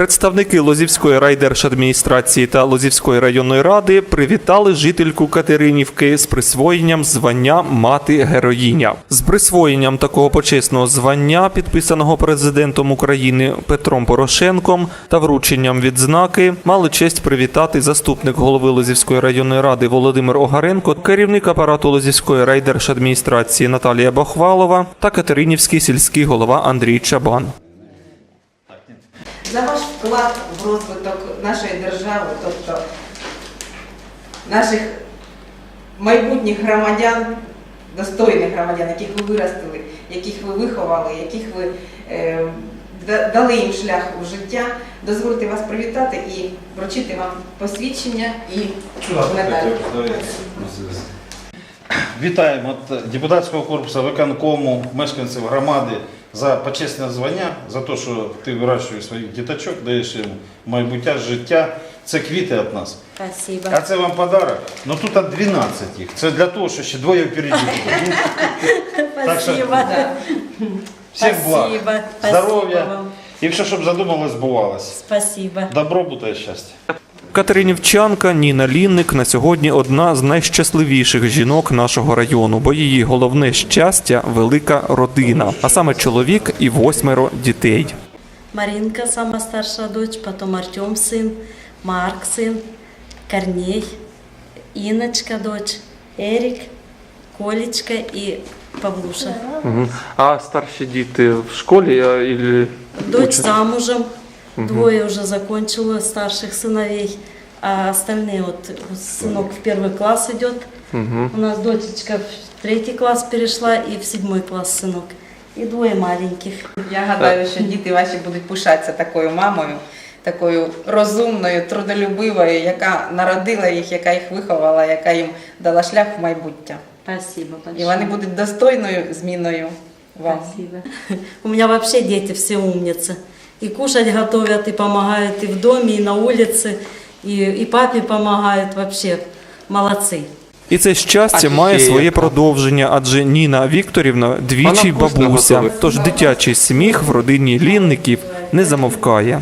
Представники Лозівської райдержадміністрації та Лозівської районної ради привітали жительку Катеринівки з присвоєнням звання мати героїня. З присвоєнням такого почесного звання, підписаного президентом України Петром Порошенком, та врученням відзнаки мали честь привітати заступник голови Лозівської районної ради Володимир Огаренко, керівник апарату Лозівської райдержадміністрації Наталія Бахвалова та Катеринівський сільський голова Андрій Чабан. За ваш вклад в розвиток нашої держави, тобто наших майбутніх громадян, достойних громадян, яких ви виростили, яких ви виховали, яких ви е, дали їм шлях у життя, дозвольте вас привітати і вручити вам посвідчення і медаль. Вітаємо депутатського корпусу, виконкому, мешканців громади за почесне звання, за те, що ти вирощуєш своїх діточок, даєш їм майбуття, життя. Це квіти від нас. Спасибо. А це вам подарок. Ну тут от 12 їх. Це для того, що ще двоє впереді. Так що- Спасибо. Да. Всіх благ, здоров'я. І все, щоб задумалось, збувалось. Спасибо. Добробута і щастя. Катеринівчанка Ніна Лінник на сьогодні одна з найщасливіших жінок нашого району, бо її головне щастя велика родина, а саме чоловік і восьмеро дітей. Маринка, самая старшая дочь, потом Артем сын, Марк сын, Корней, Иночка дочь, Эрик, Колечка и Павлуша. А старші діти в школі і Дочь замужем, двое уже закончила старших сыновей, а остальные вот сынок в первый класс идет. У нас дочечка в третий класс перешла и в седьмой класс сынок. И двое маленьких. Я гадаю, що діти ваші будуть пишатися такою мамою, такою розумною, трудолюбивою, яка народила їх, яка їх виховала, яка їм дала шлях в майбуття. Спасибо І большое. вони будуть достойною зміною вам. Спасибо. У меня вообще дети все умницы. И кушать готовят, и помогают и в доме, и на улице, и, и папе помогают вообще. Молодцы. І це щастя має своє продовження, адже Ніна Вікторівна двічі бабуся. готовить. Тож дитячий сміх в родині лінників не замовкає.